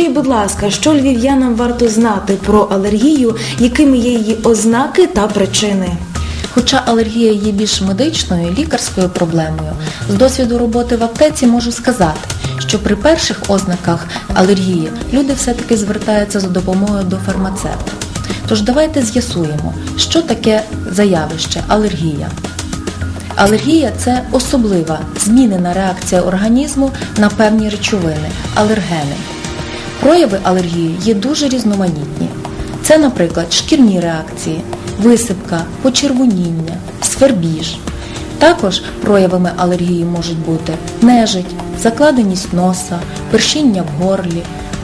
Скажіть, будь ласка, що львів'янам варто знати про алергію, якими є її ознаки та причини? Хоча алергія є більш медичною, лікарською проблемою, з досвіду роботи в аптеці можу сказати, що при перших ознаках алергії люди все-таки звертаються за допомогою до фармацевта. Тож давайте з'ясуємо, що таке заявище алергія. Алергія це особлива змінена реакція організму на певні речовини, алергени. Прояви алергії є дуже різноманітні. Це, наприклад, шкірні реакції, висипка, почервоніння, свербіж. Також проявами алергії можуть бути нежить, закладеність носа, першіння в горлі,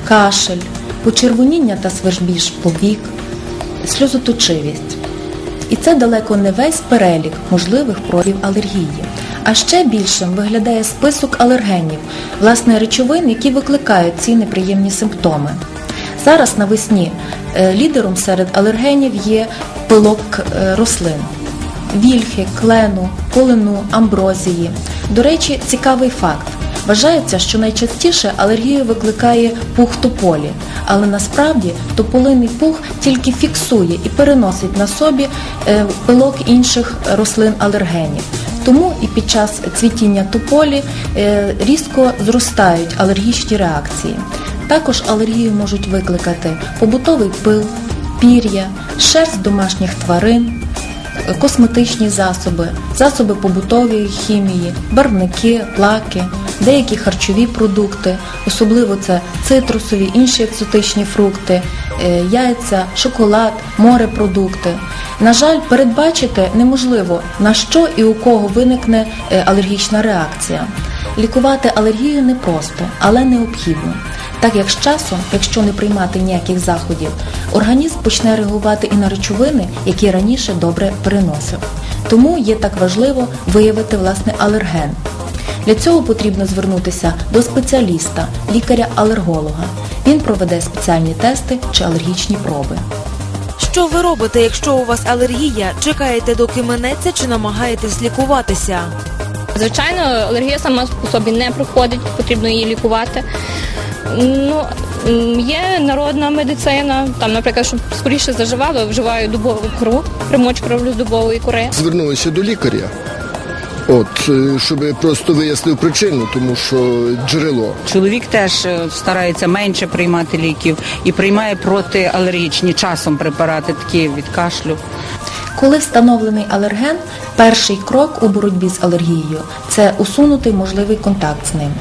кашель, почервоніння та свербіж повік, сльозоточивість. І це далеко не весь перелік можливих проявів алергії. А ще більшим виглядає список алергенів, власне речовин, які викликають ці неприємні симптоми. Зараз навесні е, лідером серед алергенів є пилок е, рослин. Вільхи, клену, полину, амброзії. До речі, цікавий факт. Вважається, що найчастіше алергію викликає пух тополі, але насправді тополиний пух тільки фіксує і переносить на собі е, пилок інших рослин-алергенів. Тому і під час цвітіння тополі е, різко зростають алергічні реакції. Також алергію можуть викликати побутовий пил, пір'я, шерсть домашніх тварин, косметичні засоби, засоби побутової хімії, барвники, лаки, деякі харчові продукти, особливо це цитрусові, інші екзотичні фрукти, е, яйця, шоколад, морепродукти. На жаль, передбачити неможливо на що і у кого виникне е, алергічна реакція. Лікувати алергію непросто, але необхідно. Так як з часом, якщо не приймати ніяких заходів, організм почне реагувати і на речовини, які раніше добре переносив. Тому є так важливо виявити власне алерген. Для цього потрібно звернутися до спеціаліста, лікаря-алерголога. Він проведе спеціальні тести чи алергічні проби. Що ви робите, якщо у вас алергія? Чекаєте, доки минеться, чи намагаєтесь лікуватися? Звичайно, алергія сама по собі не проходить, потрібно її лікувати. Ну, є народна медицина, там, наприклад, щоб скоріше заживало, вживаю дубову кору, примочку роблю з дубової кори. Звернулися до лікаря, от, щоб щоб просто вияснив причину, тому що джерело. Чоловік теж е, старається менше приймати ліків і приймає протиалергічні часом препарати, такі від кашлю. Коли встановлений алерген, перший крок у боротьбі з алергією це усунути можливий контакт з ним.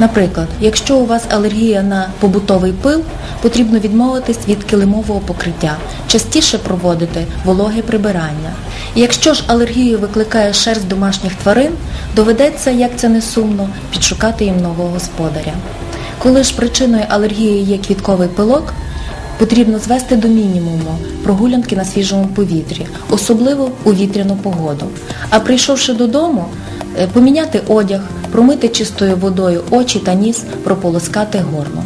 Наприклад, якщо у вас алергія на побутовий пил, потрібно відмовитись від килимового покриття, частіше проводити вологе прибирання. Якщо ж алергію викликає шерсть домашніх тварин, доведеться, як це не сумно, підшукати їм нового господаря. Коли ж причиною алергії є квітковий пилок, Потрібно звести до мінімуму прогулянки на свіжому повітрі, особливо у вітряну погоду. А прийшовши додому, е, поміняти одяг, промити чистою водою очі та ніс, прополоскати горло.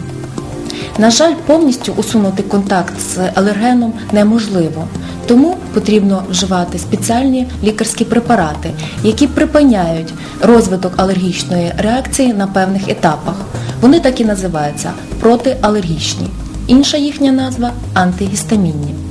На жаль, повністю усунути контакт з алергеном неможливо, тому потрібно вживати спеціальні лікарські препарати, які припиняють розвиток алергічної реакції на певних етапах. Вони так і називаються протиалергічні. Інша їхня назва антигістамінні.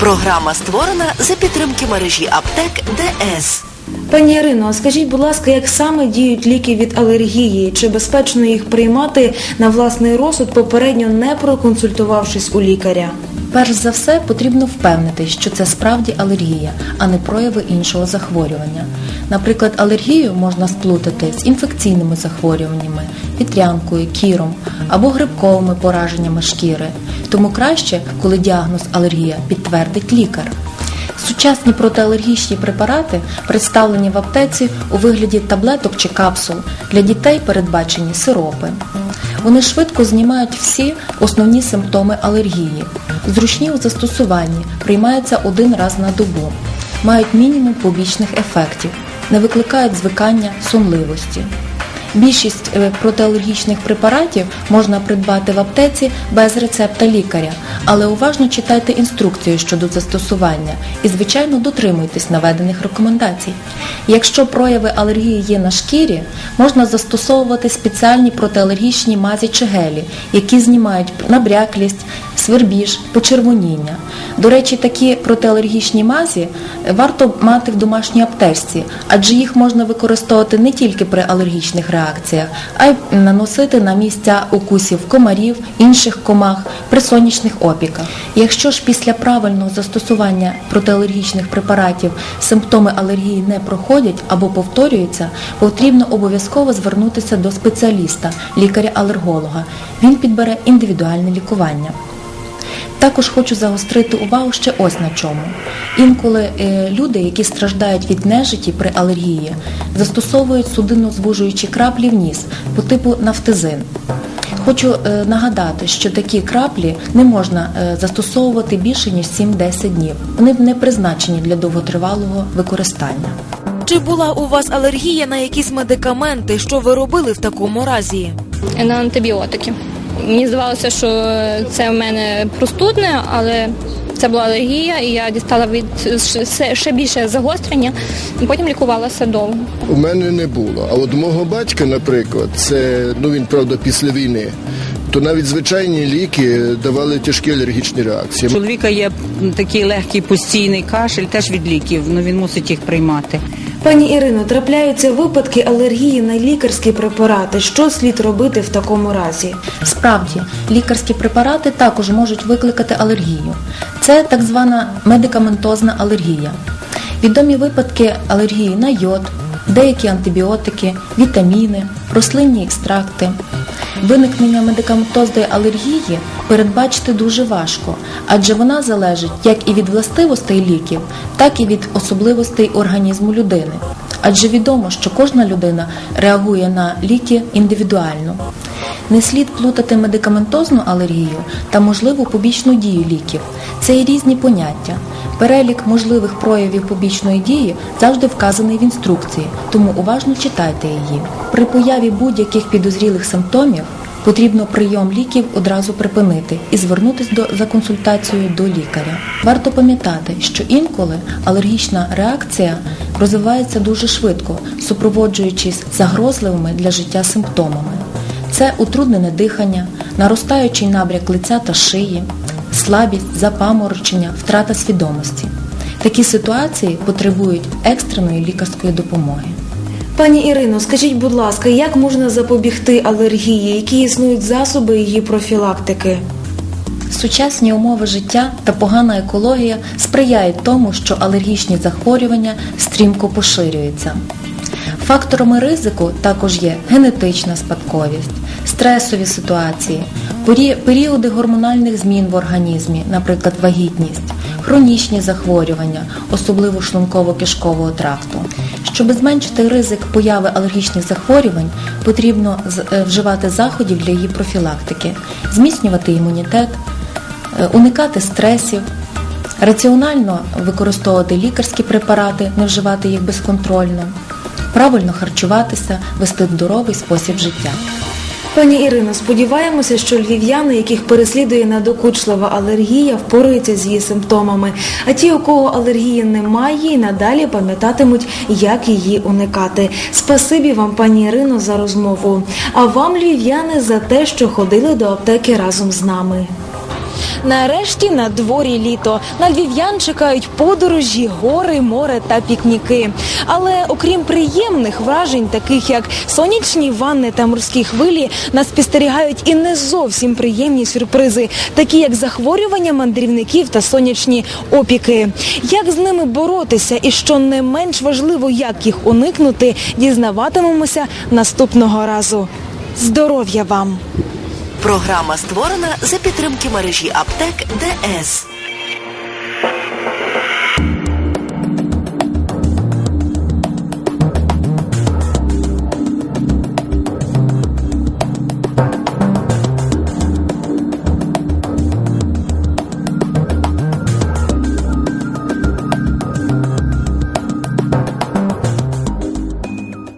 Програма створена за підтримки мережі аптек ДС. Пані Ірино, скажіть, будь ласка, як саме діють ліки від алергії? Чи безпечно їх приймати на власний розсуд, попередньо не проконсультувавшись у лікаря? Перш за все, потрібно впевнитись, що це справді алергія, а не прояви іншого захворювання. Наприклад, алергію можна сплутати з інфекційними захворюваннями, вітрянкою, кіром або грибковими пораженнями шкіри. Тому краще, коли діагноз алергія підтвердить лікар. Сучасні протиалергічні препарати представлені в аптеці у вигляді таблеток чи капсул. Для дітей передбачені сиропи. Вони швидко знімають всі основні симптоми алергії. Зручні у застосуванні, приймаються один раз на добу, мають мінімум побічних ефектів, не викликають звикання, сонливості. Більшість е, протиалергічних препаратів можна придбати в аптеці без рецепта лікаря, але уважно читайте інструкцію щодо застосування і, звичайно, дотримуйтесь наведених рекомендацій. Якщо прояви алергії є на шкірі, можна застосовувати спеціальні протиалергічні мазі чи гелі, які знімають набряклість, свербіж, почервоніння. До речі, такі протиалергічні мазі варто мати в домашній аптечці, адже їх можна використовувати не тільки при алергічних реакціях, а й наносити на місця укусів комарів, інших комах, при сонячних опіках. Якщо ж після правильного застосування протиалергічних препаратів симптоми алергії не проходять або повторюються, потрібно обов'язково звернутися до спеціаліста, лікаря-алерголога. Він підбере індивідуальне лікування. Також хочу загострити увагу ще ось на чому. Інколи е, люди, які страждають від нежиті при алергії, застосовують судинно-звужуючі краплі в ніс по типу нафтизин. Хочу е, нагадати, що такі краплі не можна е, застосовувати більше ніж 7-10 днів. Вони не призначені для довготривалого використання. Чи була у вас алергія на якісь медикаменти? Що ви робили в такому разі? на антибіотики. Мені здавалося, що це в мене простудне, але це була алергія, і я дістала від ще- ще більше загострення, і потім лікувалася довго. У мене не було. А от у мого батька, наприклад, це ну він правда після війни. То навіть звичайні ліки давали тяжкі алергічні У реакції. чоловіка є такий легкий постійний кашель, теж від ліків, ну він мусить їх приймати. Пані Ірино, трапляються випадки алергії на лікарські препарати. Що слід робити в такому разі? Справді, лікарські препарати також можуть викликати алергію. Це так звана медикаментозна алергія. Відомі випадки алергії на йод, деякі антибіотики, вітаміни, рослинні екстракти. Виникнення медикаментозної алергії передбачити дуже важко, адже вона залежить як і від властивостей ліків, так і від особливостей організму людини. Адже відомо, що кожна людина реагує на ліки індивідуально. Не слід плутати медикаментозну алергію та можливу побічну дію ліків. Це і різні поняття. Перелік можливих проявів побічної дії завжди вказаний в інструкції, тому уважно читайте її. При появі будь-яких підозрілих симптомів потрібно прийом ліків одразу припинити і звернутися до за консультацією до лікаря. Варто пам'ятати, що інколи алергічна реакція розвивається дуже швидко, супроводжуючись загрозливими для життя симптомами. Це утруднене дихання, наростаючий набряк лиця та шиї, слабість, запаморочення, втрата свідомості. Такі ситуації потребують екстреної лікарської допомоги. Пані Ірино, скажіть, будь ласка, як можна запобігти алергії? Які існують засоби її профілактики? Сучасні умови життя та погана екологія сприяють тому, що алергічні захворювання стрімко поширюються. Факторами ризику також є генетична спадковість, стресові ситуації, періоди гормональних змін в організмі, наприклад, вагітність, хронічні захворювання, особливо шлунково-кишкового тракту. Щоб зменшити ризик появи алергічних захворювань, потрібно е, вживати заходів для її профілактики, зміцнювати імунітет, е, уникати стресів, раціонально використовувати лікарські препарати, не вживати їх безконтрольно, правильно харчуватися, вести здоровий спосіб життя. Пані Ірино, сподіваємося, що львів'яни, яких переслідує надокучлива алергія, впораються з її симптомами. А ті, у кого алергії немає, і надалі пам'ятатимуть, як її уникати. Спасибі вам, пані Ірино, за розмову. А вам, львів'яни, за те, що ходили до аптеки разом з нами. Нарешті на дворі літо. На львів'ян чекають подорожі, гори, море та пікніки. Але окрім приємних вражень, таких як сонячні ванни та морські хвилі, нас спостерігають і не зовсім приємні сюрпризи, такі як захворювання мандрівників та сонячні опіки. Як з ними боротися, і що не менш важливо, як їх уникнути, дізнаватимемося наступного разу. Здоров'я вам! Програма створена за підтримки мережі аптек ДС.